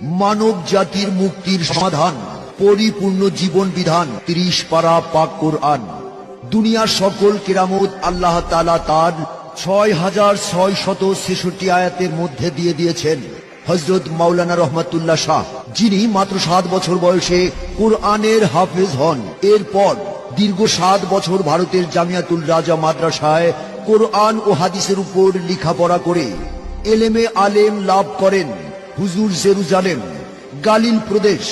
মানব জাতির মুক্তির সমাধান, পরিপূর্ণ জীবন বিধান, ত্রিশ পারা পাক কোরআন। দুনিয়ার সকল কেরামত আল্লাহ তালা তার ছয় হাজার ছয় শত ছেষট্টি আয়াতের মধ্যে দিয়ে দিয়েছেন। হজরত মাওলানা রহমাতুল্লাহ শাহ, যিনি মাত্র সাত বছর বয়সে কোরআনের হাফেজ হন। এরপর দীর্ঘ সাত বছর ভারতের জামিয়াতুল রাজা মাদ্রাসায় কোরআন ও হাদিসের উপর লেখাপড়া করে এলেমে আলেম লাভ করেন। হুজুর জেরুজালেম গালিল প্রদেশ,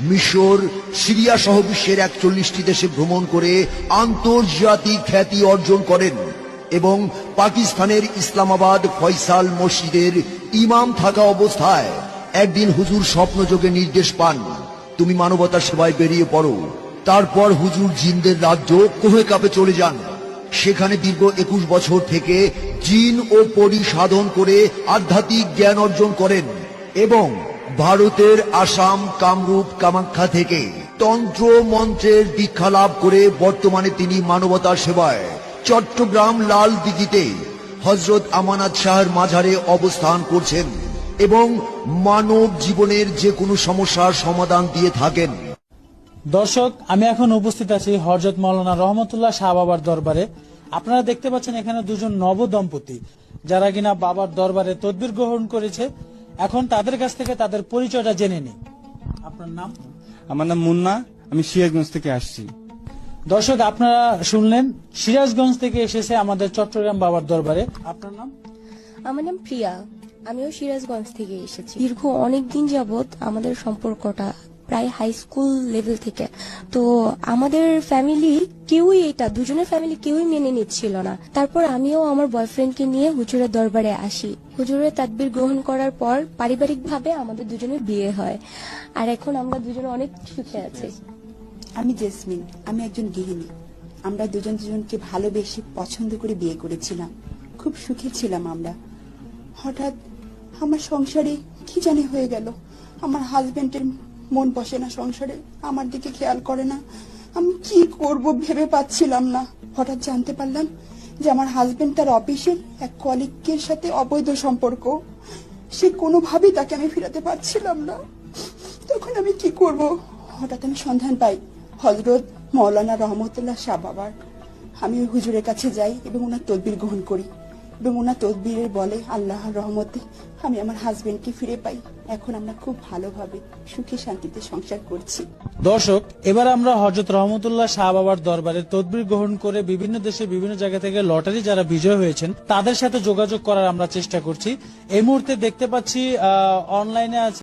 মিশর, সিরিয়া সহ বিশ্বের একচল্লিশটি দেশে ভ্রমণ করে আন্তর্জাতিক খ্যাতি অর্জন করেন এবং পাকিস্তানের ইসলামাবাদ ফয়সাল মসজিদের ইমাম থাকা অবস্থায় একদিন হুজুর স্বপ্নযোগে নির্দেশ পান, তুমি মানবতার সেবায় বেরিয়ে পড়ো। তারপর হুজুর জিনদের রাজ্য কোহে কাপে চলে যান। সেখানে দীর্ঘ একুশ বছর থেকে জিন ও পরি সাধন করে আধ্যাত্মিক জ্ঞান অর্জন করেন। এবং ভারতের আসাম, কামরূপ, কামাখ্যা থেকে তন্ত্র মন্ত্রের দীক্ষা লাভ করে বর্তমানে তিনি মানবতার সেবায় চট্টগ্রাম লাল দিঘিতে হজরত আমানাত শাহের মাঝারে অবস্থান করছেন এবং মানব জীবনের যে কোনো সমস্যার সমাধান দিয়ে থাকেন। দর্শক, আমি এখন উপস্থিত আছি হরজত মৌলানা রহমতুল্লাহ শাহ বাবার দরবারে। আপনারা দেখতে পাচ্ছেন এখানে দুজন নব দম্পতি যারা কিনা বাবার দরবারে তদবির গ্রহণ করেছে। এখন তাদের কাছ থেকে তাদের পরিচয়টা জেনে নি আপনার নাম? আমার নাম মুন্না আমি সিরাজগঞ্জ থেকে আসছি। দর্শক আপনারা শুনলেন সিরাজগঞ্জ থেকে এসেছে আমাদের চট্টগ্রাম বাবার দরবারে। আপনার নাম? আমার নাম প্রিয়া আমিও সিরাজগঞ্জ থেকে এসেছি। দীর্ঘ অনেকদিন যাবত আমাদের সম্পর্কটা প্রায় হাই স্কুল লেভেল থেকে। তো আমাদের ফ্যামিলি কেউই এটা, দুজনের ফ্যামিলি কেউই মেনে নিচ্ছিল না। তারপর আমিও আমার বয়ফ্রেন্ডকে নিয়ে হুজুরের দরবারে আসি। হুজুরের তাদবির গ্রহণ করার পর পারিবারিকভাবে আমাদের দুজনের বিয়ে হয়। আর এখন আমরা দুজনে অনেক সুখে আছি। আমি জেসমিন, আমি একজন গৃহিণী। আমরা দুজন দুজনকে ভালোবেসে পছন্দ করে বিয়ে করেছিলাম। খুব সুখী ছিলাম আমরা। হঠাৎ আমার সংসারে কি জানি হয়ে গেল। আমার হাজবেন্ডের মন বসে না সংসারে, আমার দিকে খেয়াল করে না। আমি কি করব ভেবে পাচ্ছিলাম না। হঠাৎ জানতে পারলাম যে আমার হাজবেন্ড তার অফিসের এক কলিগের সাথে অবৈধ সম্পর্ক। সে কোনোভাবেই তাকে আমি ফিরাতে পারছিলাম না। তখন আমি কি করব? হঠাৎ আমি সন্ধান পাই হজরত মৌলানা রহমতুল্লাহ শাহ বাবার। আমি হুজুরের কাছে যাই এবং ওনার তদবির গ্রহণ করি। ওনার তদবিরের বলে আল্লাহর রহমতে আমি আমার হাজবেন্ডকে ফিরে পাই। এখন আমরা খুব ভালোভাবে সুখে শান্তিতে সংসার করছি। দর্শক, এবার আমরা হজরত রহমতুল্লাহ শাহ বাবার দরবারে তদবির গ্রহণ করে বিভিন্ন দেশে বিভিন্ন জায়গা থেকে লটারি যারা বিজয় হয়েছেন, তাদের সাথে যোগাযোগ করার আমরা চেষ্টা করছি। এই মুহূর্তে দেখতে পাচ্ছি অনলাইনে আছে